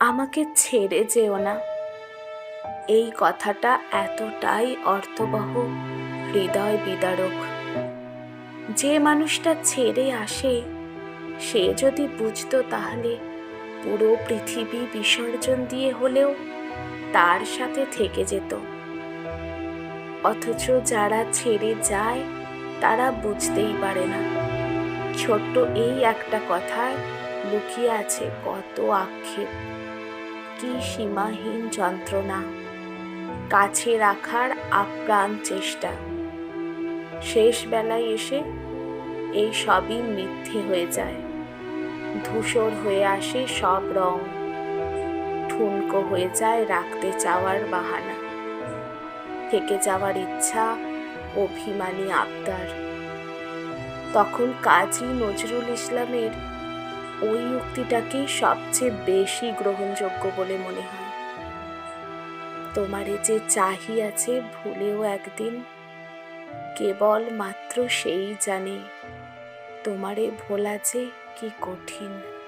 আমাকে ছেড়ে যেও না। এই কথাটা এতটাই অর্থবহ, হৃদয় বিদারক। যে মানুষটা ছেড়ে আসে, সে যদি বুঝতো তাহলে পুরো পৃথিবী বিসর্জন দিয়ে হলেও তার সাথে থেকে যেত। অথচ যারা ছেড়ে যায়, তারা বুঝতেই পারে না। ছোট্ট এই একটা কথায় লুকিয়ে আছে কত আক্ষেপ। কি সীমাহীন যন্ত্রণা। কাছে রাখার আপ্রাণ চেষ্টা। শেষ বেলায় এসে এই সবই মিথ্যে হয়ে যায়। ধূসর হয়ে আসে সব রং। ঠুনকো হয়ে যায় রাখতে চাওয়ার বাহানা। থেকে যাওয়ার ইচ্ছা, অভিমানী আবদার। তখন কাজী নজরুল ইসলামের ওই উক্তিটাকেই সবচেয়ে বেশি গ্রহণযোগ্য বলে মনে হয়। তোমারে যে চাহি আছে ভুলেও একদিন, কেবল মাত্র সেই জানে তোমারে ভোলা যে কি কঠিন।